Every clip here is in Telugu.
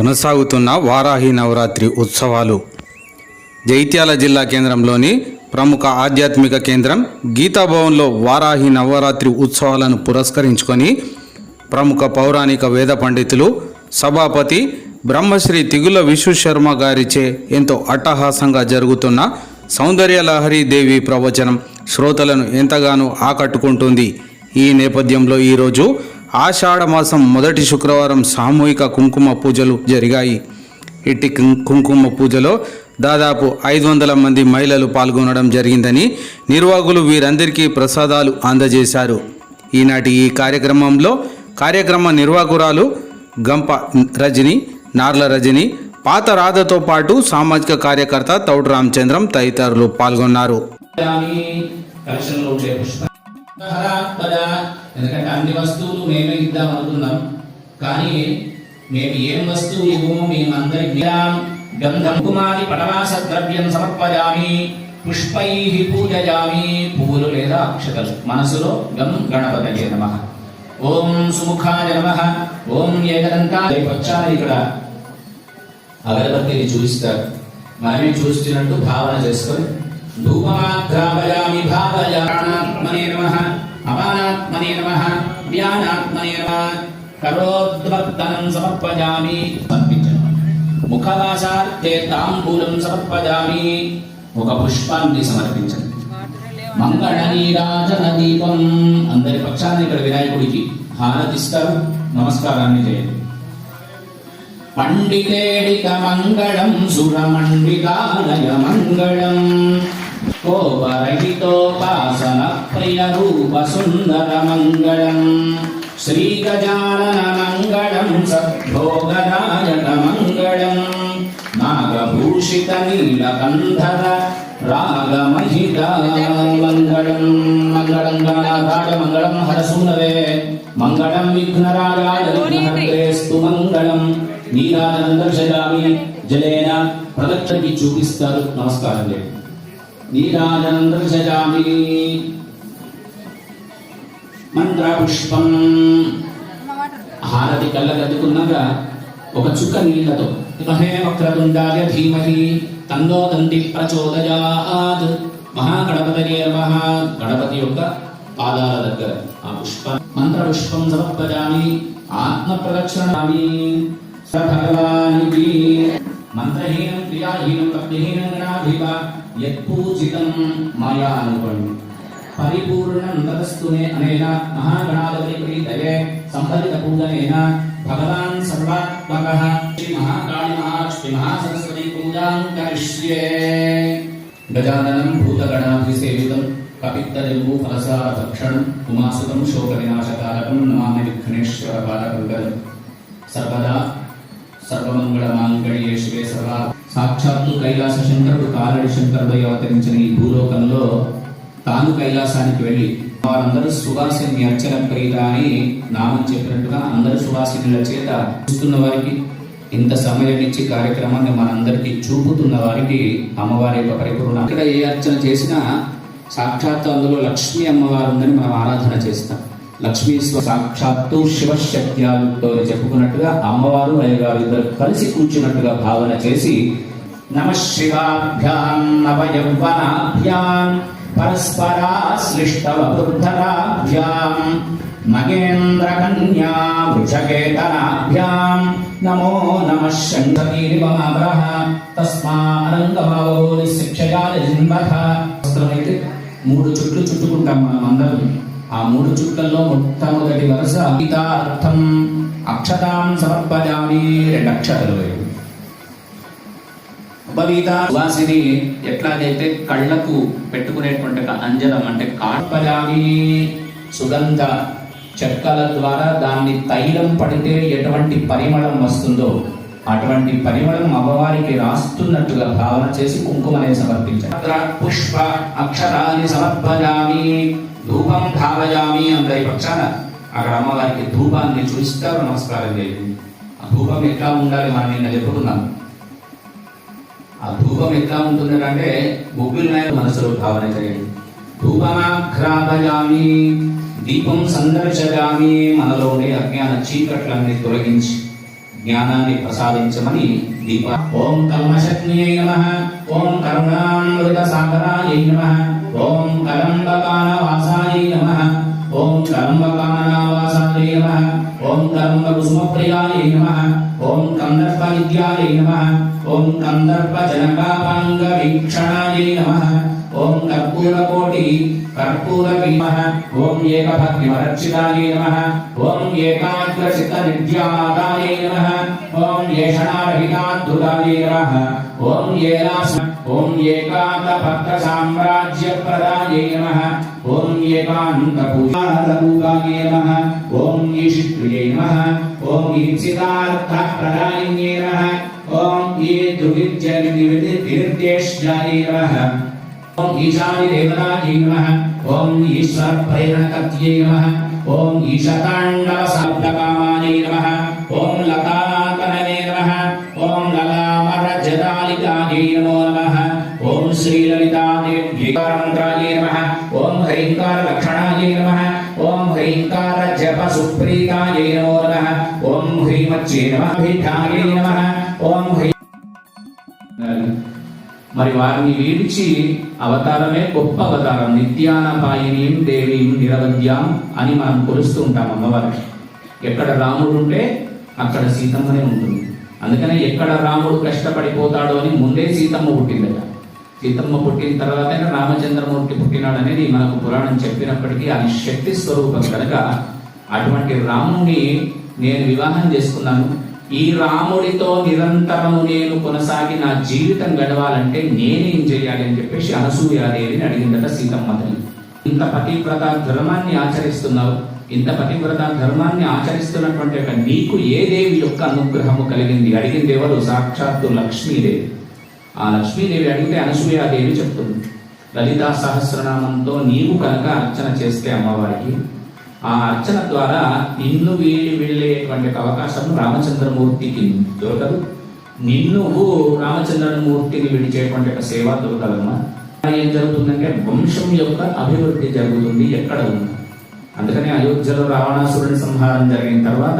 కొనసాగుతున్న వారాహి నవరాత్రి ఉత్సవాలు. జైత్యాల జిల్లా కేంద్రంలోని ప్రముఖ ఆధ్యాత్మిక కేంద్రం గీతాభవన్లో వారాహి నవరాత్రి ఉత్సవాలను పురస్కరించుకొని ప్రముఖ పౌరాణిక వేద పండితులు సభాపతి బ్రహ్మశ్రీ తిగుల విశ్వశర్మ గారిచే ఎంతో అట్టహాసంగా జరుగుతున్న సౌందర్యలహరి దేవి ప్రవచనం శ్రోతలను ఎంతగానో ఆకట్టుకుంటుంది. ఈ నేపథ్యంలో ఈరోజు ఆషాఢ మాసం మొదటి శుక్రవారం సామూహిక కుంకుమ పూజలు జరిగాయి. ఇట్టి కుంకుమ పూజలో దాదాపు ఐదు వందల మంది మహిళలు పాల్గొనడం జరిగిందని నిర్వాహకులు వీరందరికీ ప్రసాదాలు అందజేశారు. ఈనాటి ఈ కార్యక్రమంలో కార్యక్రమ నిర్వాహకురాలు గంప రజని నార్ల రజని పాత రాధతో పాటు సామాజిక కార్యకర్త తౌడు రామచంద్రం తదితరులు పాల్గొన్నారు. ఎందుకంటే అన్ని వస్తువులు మేమే ఇద్దాం అనుకున్నాం. కానీ మేము ఏం వస్తువు ఇవ్వము మేమందరి గంధం కుమారి పటవాస ద్రవ్యం సమర్పయామి పుష్పై పూజయామి. పువ్వులు లేదా అక్షతలు. మనసులో గం గణపతయే నమ. ఓం సుముఖాయ నమ. ఓం ఏకదంతాయ. వచ్చారు ఇక్కడ. అగరబత్తిని చూపిస్తారు. మనమే చూస్తున్నట్టు భావన చేసుకొని ధూపమాఘ్రాపయామి భావయాత్మనే నమ అపానాత్మనే నమ వ్యానాత్మనే నమ. కరోద్వర్తనం సమర్పయామి సమర్పించను ముఖవాసార్థే తాంబూలం సమర్పయామి ఒక పుష్పాన్ని సమర్పించను మంగళ నీరాజన దీపం అందరి పక్షాన్ని ఇక్కడ వినాయకుడికి హారతిస్తారు. నమస్కారాన్ని చేయండి. పండితేడిక మంగళం సురమండితాలయ మంగళం. కోపరహితోపాసన ప్రియ రూప సుందర మంగళం శ్రీ గజానన మంగళం సద్భోగరాయక మంగళం. నాగభూషిత నీలకంధర రాగమహిత మంగళం మంగళం గణనాథాయ మంగళం హరసూనవే మంగళం విఘ్నరాజాయ విఘ్నహర్తేస్తు మంగళం నీరాజనం దర్శయామి జలేన ప్రదక్షిణకి చూపిస్తారు. నమస్కారం. చేయండి నీరాజనం దర్శయామి మంత్రపుష్పం హారతి కళ్ళగద్దుకున్నాక ఒక చుక్క నీళ్ళతో మహే వక్రతుండాయ ధీమహి తందో దంతి ప్రచోదయాత్. మహాగణపతి నమః గణపతి యొక్క పాదాల దగ్గర ఆ పుష్ప. మంత్ర పుష్పం సమర్పయామి ఆత్మ ప్రదక్షిణామి స భగవానికి మంత్రహీనం క్రియాహీనం భక్తిహీనం గణాధిప యత్పూజితం మాయా అనుకోండి. పరిపూర్ణ తదస్తునే అనేన మహాగణాధిపతి దయే సంబలిత పూజనేన భగవాన్ సర్వాత్మక శ్రీ మహాకాళి మహాలక్ష్మి మహాసరస్వతి పూజాం కరిష్యే. గజాననం భూతగణాభిసేవితం కపిత్తలింబు ఫలసార భక్షణం ఉమాసుతం శోక వినాశకారకం నమామి విఘ్నేశ్వర పాదకంకరం సర్వదా సర్వమంగళ మాంగళ్యే శివే సర్వా సాక్షాత్తు కైలాస శంకరుడు కాలడి శంకరుడై అవతరించిన ఈ భూలోకంలో తాను కైలాసానికి వెళ్ళి వారందరూ సువాసిని అర్చనం ప్రీత అని నామం చెప్పినట్టుగా అందరు సువాసినుల చేత చూస్తున్న వారికి ఇంత సమయం ఇచ్చి కార్యక్రమాన్ని మనందరికీ చూపుతున్న వారికి అమ్మవారి యొక్క పరిపూర్ణ అక్కడ ఏ అర్చన చేసినా సాక్షాత్తు అందులో లక్ష్మీ అమ్మవారు ఉందని మనం ఆరాధన చేస్తాం. లక్ష్మీ సాక్షాత్తు శివశక్త్యాలతో చెప్పుకున్నట్టుగా అమ్మవారు అయ్యగారు ఇద్దరు కలిసి కూర్చున్నట్టుగా భావన చేసి నమ శివాభ్యాం నవయౌవనాభ్యాం పరస్పరాశ్లిష్టవృద్ధరాభ్యాం మగేంద్రకన్యా వృషకేతనాభ్యాం నమో నమ శంకరీరివమాగ్రహ తస్మారంగమవోని శిక్షయాల జిన్వథ వస్త్రమైతే మూడు చుట్లు చుట్టుకుంటాం మనం అందరం. ఆ మూడు చుట్టల్లో మొట్టమొదటి వరుస అర్థం అక్షతాం సమర్పజామి రెండు అక్షతలు ఉపవీత సువాసిని ఎట్లాగైతే కళ్ళకు పెట్టుకునేటువంటి అంజలం అంజనం అంటే కాట్పజామి సుగంధ చెక్కల ద్వారా దాన్ని తైలం పడితే ఎటువంటి పరిమళం వస్తుందో అటువంటి పరిమళం అమ్మవారికి రాస్తున్నట్టుగా భావన చేసి కుంకుమనే సమర్పించారు. పుష్ప అక్షరాన్ని సమర్పజామి ధూపం ధారయామి అందరి పక్షాన అక్కడ అమ్మవారికి ధూపాన్ని చూపిస్తారు నమస్కారం చేయండి. ఆ ధూపం ఎట్లా ఉండాలి మనం నిన్న చెప్పుకున్నాం. ఆ ధూపం ఎట్లా ఉంటుంది అంటే నాయకు మనసులో భావన చేయండి ధూపమాఘ్రాపయామి దీపం సందర్శయామి మనలో ఉండే అజ్ఞాన చీకట్లన్నీ తొలగించి జ్ఞానాన్ని ప్రసాదించమని దీప ఓం కల్మశక్నియై నమ ఓం కరుణామృత సాగరాయ నమ. ఓం కలంబకానవాసాయ నమ. ఓం కలంబకాన నమ. ఓం కలంబ కుసుమప్రియాయ నమ. ఓం కందర్ప విద్యాయ నమ. ఓం కందర్ప జనకాపాంగ వీక్షణాయ నమ. ఓం కర్పూరకోటి కర్పూర భీమః ఓం ఏకభక్తిమరక్షితాయ నమః. ఓం ఏకాగ్రచిత్త నిత్యాదాయ నమః. ఓం ఏషణారహితాద్భుతాయ నమః. ఓం ఏలాస్ ఓం ఏకాంత భక్త సామ్రాజ్య ప్రదాయ నమః. ఓం ఏకాంత పూజారూపాయ నమః. ఓం ఈశిత్రియై నమః. ఓం ఈప్సితార్థ ప్రదాయిన్యై నమః. ఓం ఈ దుర్విద్య నిర్దేశ్యాయ నమః. ఓం ఈశాని దేవతాయై నమః. ఓం ఈశ్వర ప్రేరణకర్త్యై నమః. ఓం ఈశతాండవ శబ్దకామాయై నమః. ఓం లతా నమః ఓం శ్రీలలితాదేవ్యై నమ. ఓం హ్రీంకార లక్షణాయై నమః. ఓం హ్రీంకార జప సుప్రీతాయ నమో నమ. ఓం హ్రీమచ్చే నమః. నమ. ఓం హ్రీ మరి వారిని వీడిచి అవతారమే గొప్ప అవతారం. నిత్యానపాయనీయం దేవీం నిరవద్యాం అని మనం కొలుస్తూ ఉంటాం అమ్మవారికి. ఎక్కడ రాముడు ఉంటే అక్కడ సీతమ్మనే ఉంటుంది. అందుకనే ఎక్కడ రాముడు కష్టపడిపోతాడో అని ముందే సీతమ్మ పుట్టిందట. సీతమ్మ పుట్టిన తర్వాతే రామచంద్రమూర్తి పుట్టినాడు అనేది మనకు పురాణం చెప్పినప్పటికీ అది శక్తి స్వరూపం. కనుక అటువంటి రాముణ్ణి నేను వివాహం చేసుకున్నాను. ఈ రాముడితో నిరంతరము నేను కొనసాగి నా జీవితం గడవాలంటే నేనేం చేయాలి అని చెప్పేసి అనసూయాదేవిని అడిగిందట సీతమ్మ తల్లి. ఇంత పతివ్రత ధర్మాన్ని ఆచరిస్తున్నావు. ఇంత పతివ్రత ధర్మాన్ని ఆచరిస్తున్నటువంటి ఒక నీకు ఏ దేవి యొక్క అనుగ్రహము కలిగింది? అడిగింది ఎవరు? సాక్షాత్తు లక్ష్మీదేవి. ఆ లక్ష్మీదేవి అడిగితే అనసూయాదేవి చెప్తుంది. లలితా సహస్రనామంతో నీవు కనుక అర్చన చేస్తే అమ్మవారికి ఆ అర్చన ద్వారా నిన్ను వీడి వెళ్ళేటువంటి అవకాశం రామచంద్రమూర్తికి దొరకదు. నిన్ను రామచంద్రమూర్తిని విడిచేటువంటి ఒక సేవ దొరకదమ్మా. ఏం జరుగుతుందంటే వంశం యొక్క అభివృద్ధి జరుగుతుంది ఎక్కడ ఉంది అందుకనే అయోధ్యలో రావణాసురుని సంహారం జరిగిన తర్వాత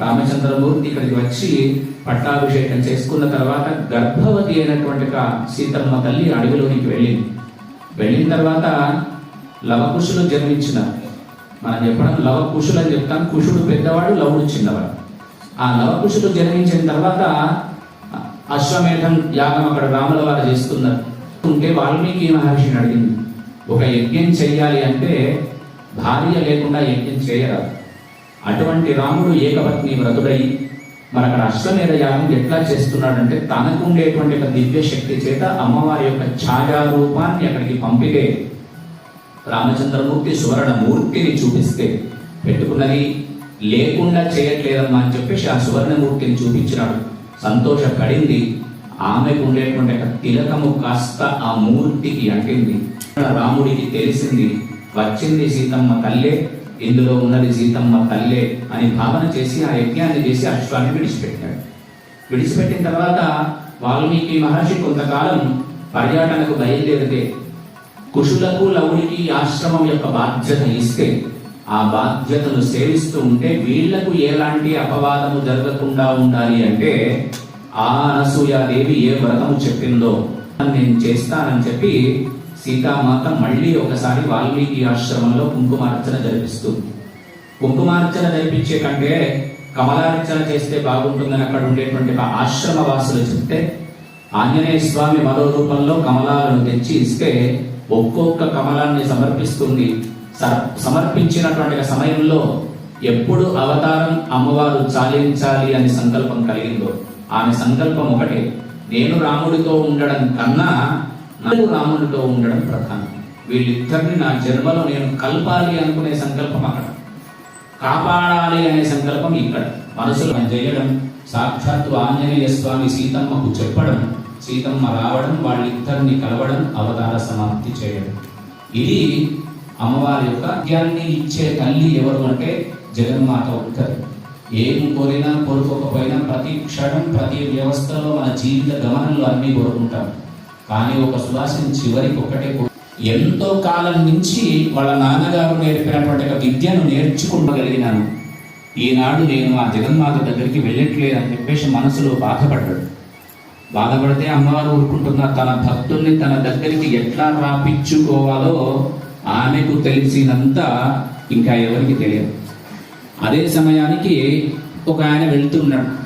రామచంద్రమూర్తి ఇక్కడికి వచ్చి పట్టాభిషేకం చేసుకున్న తర్వాత గర్భవతి అయినటువంటి సీతమ్మ తల్లి అడవిలోనికి వెళ్ళింది. వెళ్ళిన తర్వాత లవకుశులు జన్మించినారు. మనం చెప్పడం లవకుశులు అని చెప్తాం. కుషుడు పెద్దవాడు లవుడు చిన్నవాడు. ఆ లవకుశుడు జన్మించిన తర్వాత అశ్వమేధం యాగం అక్కడ రాముల వారు చేస్తున్నారు. ఉంటే వాల్మీకి మహర్షిని అడిగింది. ఒక యజ్ఞం చేయాలి అంటే భార్య లేకుండా యజ్ఞం చేయరాదు. అటువంటి రాముడు ఏకపత్ని వ్రతుడై మనకు అక్కడ అశ్వమేధ యాగం ఎట్లా చేస్తున్నాడంటే తనకు ఉండేటువంటి ఒక దివ్య శక్తి చేత అమ్మవారి యొక్క ఛాయారూపాన్ని అక్కడికి పంపితే రామచంద్రమూర్తి సువర్ణ మూర్తిని చూపిస్తే పెట్టుకున్నది లేకుండా చేయట్లేదమ్మా అని చెప్పేసి ఆ సువర్ణమూర్తిని చూపించినాడు. సంతోషపడింది ఆమెకు ఉండేటువంటి ఒక తిలకము కాస్త ఆ మూర్తికి అంటింది. రాముడికి తెలిసింది వచ్చింది సీతమ్మ తల్లే ఇందులో ఉన్నది జీతం మా తల్లే అని భావన చేసి ఆ యజ్ఞాన్ని చేసి అశ్వాన్ని విడిచిపెట్టాడు. విడిచిపెట్టిన తర్వాత వాల్మీకి మహర్షి కొంతకాలం పర్యాటనకు బయలుదేరితే కుషులకు లవుడికి ఆశ్రమం యొక్క బాధ్యత ఇస్తే ఆ బాధ్యతను సేవిస్తూ ఉంటే వీళ్ళకు ఎలాంటి అపవాదము జరగకుండా ఉండాలి అంటే ఆ అనసూయాదేవి ఏ వ్రతము చెప్పిందో నేను చేస్తానని చెప్పి సీతామాత మళ్ళీ ఒకసారి వాల్మీకి ఆశ్రమంలో కుంకుమార్చన జరిపిస్తుంది కుంకుమార్చన జరిపించే కంటే కమలార్చన చేస్తే బాగుంటుందని అక్కడ ఉండేటువంటి ఆశ్రమ వాసులు చెప్తే ఆంజనేయ స్వామి మరో రూపంలో కమలాలను తెచ్చి ఇస్తే ఒక్కొక్క కమలాన్ని సమర్పిస్తుంది. సమర్పించినటువంటి సమయంలో ఎప్పుడు అవతారం అమ్మవారు చాలించాలి అనే సంకల్పం కలిగిందో ఆమె సంకల్పం ఒకటే. నేను రాముడితో ఉండడం కన్నా నాకు రాముడితో ఉండడం ప్రధానం. వీళ్ళిద్దరిని నా జన్మలో నేను కలపాలి అనుకునే సంకల్పం అక్కడ. కాపాడాలి అనే సంకల్పం ఇక్కడ. మనసులో చేయడం సాక్షాత్తు ఆంజనేయ స్వామి సీతమ్మకు చెప్పడం సీతమ్మ రావడం వాళ్ళిద్దరిని కలవడం అవతార సమాప్తి చేయడం. ఇది అమ్మవారి యొక్క అద్యాన్ని ఇచ్చే తల్లి ఎవరు అంటే జగన్మాత ఒక్కరు ఏం కోరినా కోరుకోకపోయినా ప్రతి క్షణం ప్రతి వ్యవస్థలో మన జీవిత గమనంలో అన్నీ కోరుకుంటాం. కానీ ఒక సువాసిని చివరికి ఒకటే ఎంతో కాలం నుంచి వాళ్ళ నాన్నగారు నేర్పినటువంటి ఒక విద్యను నేర్చుకుంటగలిగినాను ఈనాడు నేను ఆ జగన్మాత దగ్గరికి వెళ్ళట్లేదు అని చెప్పేసి మనసులో బాధపడ్డాడు. బాధపడితే అమ్మవారు ఊరుకుంటున్న తన భక్తుల్ని తన దగ్గరికి ఎట్లా రాపించుకోవాలో ఆమెకు తెలిసినంత ఇంకా ఎవరికి తెలియదు. అదే సమయానికి ఒక ఆయన వెళ్తున్నాడు.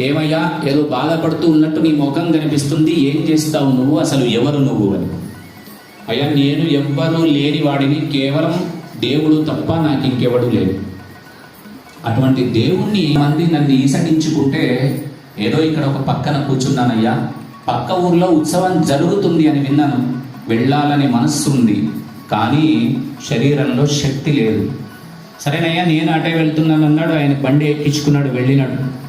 ఏమయ్యా? ఏదో బాధపడుతూ ఉన్నట్టు నీ ముఖం కనిపిస్తుంది. ఏం చేస్తావు నువ్వు? అసలు ఎవరు నువ్వు అని. అయ్యా నేను ఎవ్వరూ లేని వాడిని కేవలం దేవుడు తప్ప నాకు ఇంకెవడు లేదు అటువంటి దేవుణ్ణి మంది నన్ను ఈసడించుకుంటే ఏదో ఇక్కడ ఒక పక్కన కూర్చున్నానయ్యా. పక్క ఊర్లో ఉత్సవం జరుగుతుంది అని విన్నాను. వెళ్ళాలనే మనస్సు ఉంది కానీ శరీరంలో శక్తి లేదు. సరేనయ్యా నేను అటే వెళ్తున్నాను అన్నాడు ఆయన బండి ఎక్కించుకున్నాడు వెళ్ళినాడు.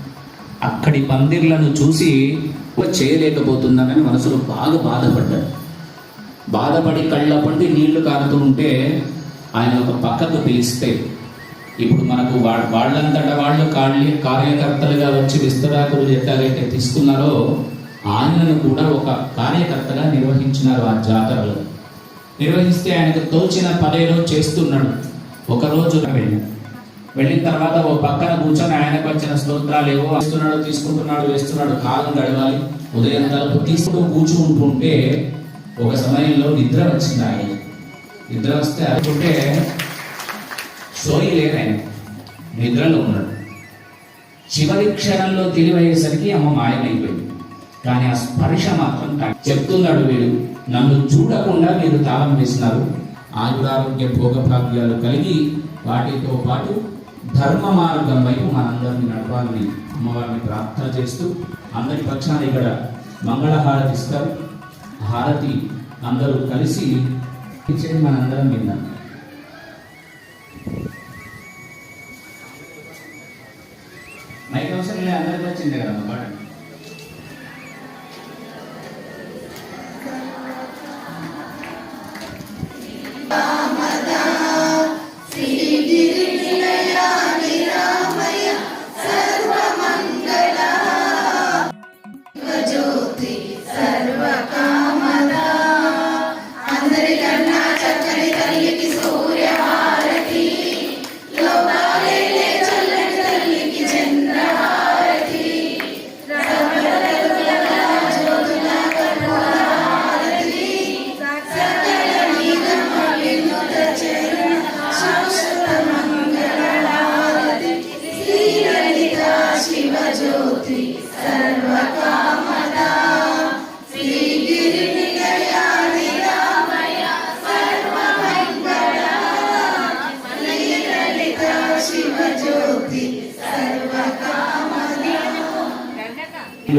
అక్కడి పందిర్లను చూసి చేయలేకపోతున్నానని మనసులో బాగా బాధపడ్డాడు. బాధపడి కళ్ళ పండి నీళ్ళు కారుతూ ఉంటే ఆయన ఒక పక్కకు పిలిస్తే ఇప్పుడు మనకు వా- వాళ్ళంతట వాళ్ళు కార్య కార్యకర్తలుగా వచ్చి విస్తరాకులు ఎట్లాగైతే తీసుకున్నారో ఆయనను కూడా ఒక కార్యకర్తగా నిర్వహించినారు ఆ జాతరలో. నిర్వహిస్తే ఆయనకు తోచిన పదేలో చేస్తున్నాడు. ఒక రోజు వెళ్ళిన తర్వాత ఓ పక్కన కూర్చొని ఆయనకు వచ్చిన స్తోత్రాలు ఏవో వేస్తున్నాడు తీసుకుంటున్నాడు వేస్తున్నాడు కాలం గడవాలి. ఉదయం తలుపు తీసుకుంటూ కూర్చుంటుంటే ఒక సమయంలో నిద్ర వచ్చింది ఆయన నిద్ర వస్తే అనుకుంటే సోయి లేదు ఆయన. నిద్రలో ఉన్నాడు. చివరి క్షణంలో తెలివయ్యేసరికి అమ్మ మాయమైపోయింది. కానీ ఆ స్పర్శ మాత్రం చెప్తున్నాడు వీడు నన్ను చూడకుండా మీరు తాళం వేసినారు. ఆయురారోగ్య భోగభాగ్యాలు కలిగి వాటితో పాటు ధర్మ మార్గం వైపు మనందరినీ నడపాలని అమ్మవారిని ప్రార్థన చేస్తూ అందరి పక్షాన ఇక్కడ మంగళహారతి ఇస్తారు. హారతి అందరూ కలిసి ఇచ్చేది మనందరం విన్నాం. మైక్ అవసరం లేదు అందరికీ వచ్చింది కదా పాట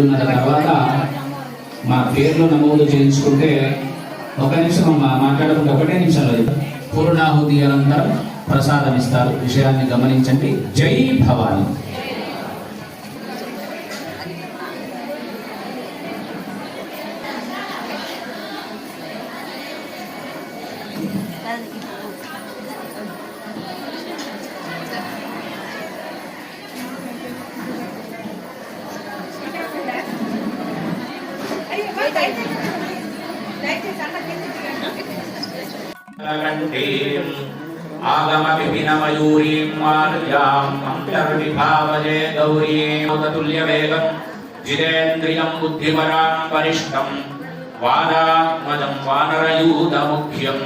ఉన్నర తర్వాత మా పేర్లు నమోదు చేయించుకుంటే ఒక నిమిషం అమ్మా మాట్లాడకుండా ఒకటే నిమిషంలో పూర్ణాహుతి అనంతరం ప్రసాదం ఇస్తారు. విషయాన్ని గమనించండి. జై భవాని. కంఠీం ఆగమవిపినమయూరీం మారుయాం అంతర్విభావజే గౌరీం తుల్యవేగం జితేంద్రియం బుద్ధిపరాం వరిష్టం వారాత్మజం వానరయూతముఖ్యం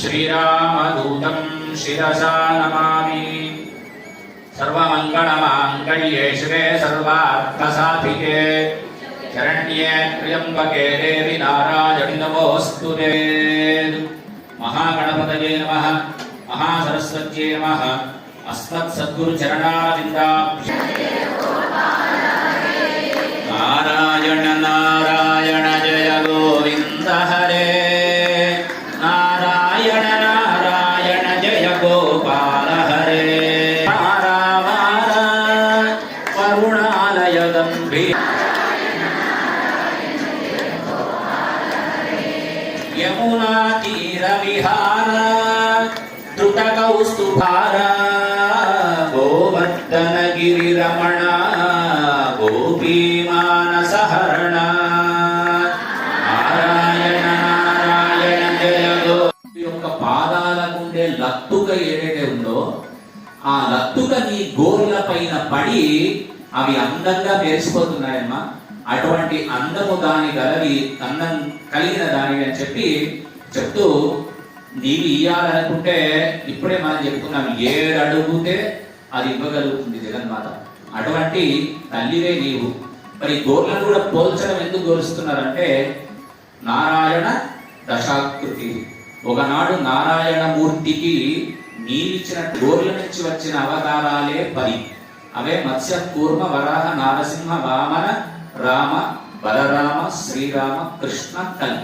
శ్రీరామదూతం శిరసా నమామి. సర్వమంగళమాంగళ్యే శివే సర్వార్థసాధికే శరణ్యే త్ర్యంబకే నారాయణి నమోస్తు మహాగణపతయే నమ మహాసరస్వత్యే నమ అస్మత్సద్గురు చరణారవిందాభ్య నారాయణ నారాయణ లత్తుక ఏదైతే ఉందో ఆ లత్తుక నీ పడి అవి అందంగా మెరిసిపోతున్నాయమ్మా. అటువంటి అందము దాని గలవి అందం కలిగిన దానివి అని చెప్పి చెప్తూ నీవి ఇయ్యాలనుకుంటే ఇప్పుడే మనం చెప్పుకున్నాం ఏడు అడుగుతే అది ఇవ్వగలుగుతుంది జగన్మాత. అటువంటి తల్లివే నీవు. మరి గోర్లను కూడా పోల్చడం ఎందుకు గోరుస్తున్నారంటే నారాయణ దశాకృతి. ఒకనాడు నారాయణ మూర్తికి నీవిచ్చిన గోర్ల నుంచి వచ్చిన అవతారాలే పది అవే మత్స్య కూర్మ వరాహ నారసింహ వామన రామ బలరామ శ్రీరామ కృష్ణ కలి.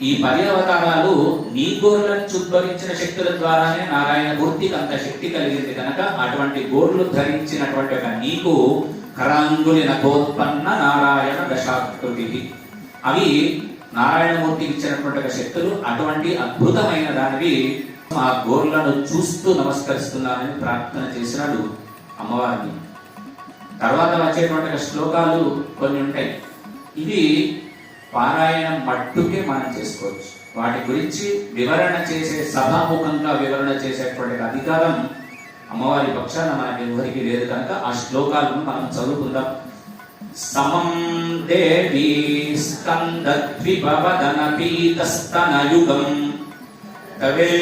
ఈ పది అవతారాలు నీ గోర్ల నుంచి ఉద్భవించిన శక్తుల ద్వారానే నారాయణమూర్తికి అంత శక్తి కలిగింది కనుక అటువంటి గోర్లు ధరించినటువంటి ఒక నీకు కరాంగులి నకోత్పన్న నారాయణ దశాకృతి అవి నారాయణమూర్తికి ఇచ్చినటువంటి శక్తులు అటువంటి అద్భుతమైన దానివి ఆ గోర్లను చూస్తూ నమస్కరిస్తున్నానని ప్రార్థన చేసినాడు అమ్మవారిని. తర్వాత వచ్చేటువంటి శ్లోకాలు కొన్ని ఉంటాయి. ఇవి పారాయణం మట్టుకే మనం చేసుకోవచ్చు. వాటి గురించి వివరణ చేసే సభాముఖంగా వివరణ చేసేటువంటి అధికారం అమ్మవారి పక్షాన మనకి ఎవరికి లేదు కనుక ఆ శ్లోకాలను మనం చదువుకుందాం. సమం దేవీ స్కందద్విపవదన పీతస్తనయుగం కవే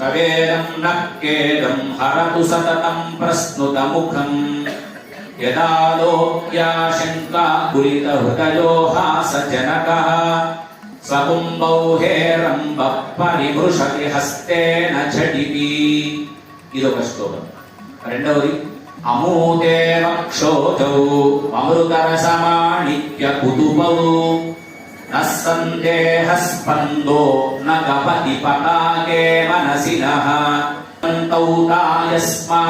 కవేరం నక్కేదం హరతు సతతం ప్రస్నుతముఖం యదాలోక్యాశంకా గురిత హృదయో హాసజనక సకుంభౌ హేరంబ పరిమృషతి హస్తేన ఝటిపి ఒక శ్లోకం రెండవది అమూదేవ క్షోజౌ అమృతరసమాణిక్య కుతుపౌ నస్సందేహ స్పందో న గపతి పతాకే మనసినః తౌ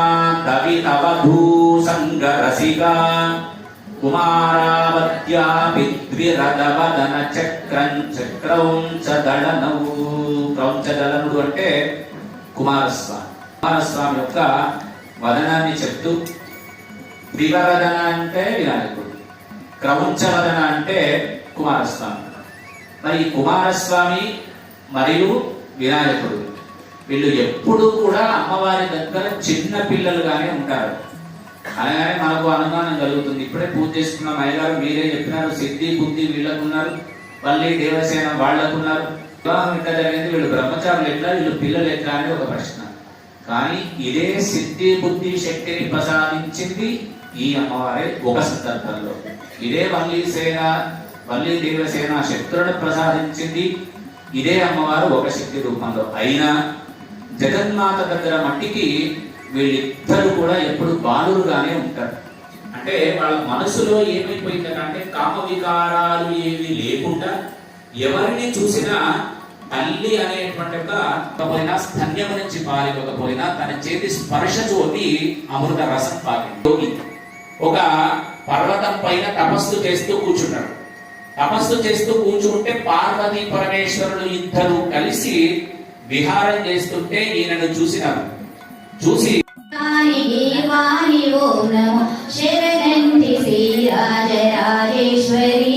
తాయస్మాదవితవధూ సంగరసికా కుమారావత్యా పిద్విరదవదన చక్రం చక్రౌంచ దళనౌ క్రౌంచ దళనుడు అంటే కుమారస్వామి. కుమారస్వామి యొక్క వదనాన్ని చెప్తూ దివవదన అంటే వినాయకుడు క్రౌంచవదన అంటే కుమారస్వామి. మరి కుమారస్వామి మరియు వినాయకుడు వీళ్ళు ఎప్పుడు కూడా అమ్మవారి దగ్గర చిన్న పిల్లలుగానే ఉంటారు. అలాగే మనకు అనుమానం కలుగుతుంది. ఇప్పుడే పూజ చేసుకున్నాం అయ్యగారు మీరే చెప్పినారు సిద్ధి బుద్ధి వీళ్ళకున్నారు మళ్ళీ దేవసేన వాళ్ళకున్నారు. వివాహం ఎట్లా జరిగింది? వీళ్ళు బ్రహ్మచారులు ఎట్లా? వీళ్ళు పిల్లలు ఎట్లా? అనేది ఒక ప్రశ్న. కానీ ఇదే సిద్ధి బుద్ధి శక్తిని ప్రసాదించింది ఈ అమ్మవారే ఒక సందర్భంలో. ఇదే వల్లి సేన వల్లి దేవసేన శక్తులను ప్రసాదించింది. ఇదే అమ్మవారు ఒక శక్తి రూపంలో. అయినా జగన్మాత దగ్గర మట్టికి వీళ్ళిద్దరు కూడా ఎప్పుడు బాలురుగానే ఉంటారు. అంటే వాళ్ళ మనసులో ఏమైపోయిందంటే కామ వికారాలు ఏవి లేకుండా ఎవరిని చూసినా తల్లి అనేటువంటి ఒక పోయినా స్తన్యం నుంచి పారిపోకపోయినా తన చేతి స్పర్శ చోటి అమృత రసం పాకి ఒక పర్వతం పైన తపస్సు చేస్తూ కూర్చున్నాడు తపస్సు చేస్తూ కూర్చుంటే పార్వతీ పరమేశ్వరుడు ఇద్దరు కలిసి విహారం చేస్తుంటే ఈయనను చూసినారు. చూసి వాణి వాణి ఓం నమో శరణంటి శ్రీరాజరాజేశ్వరి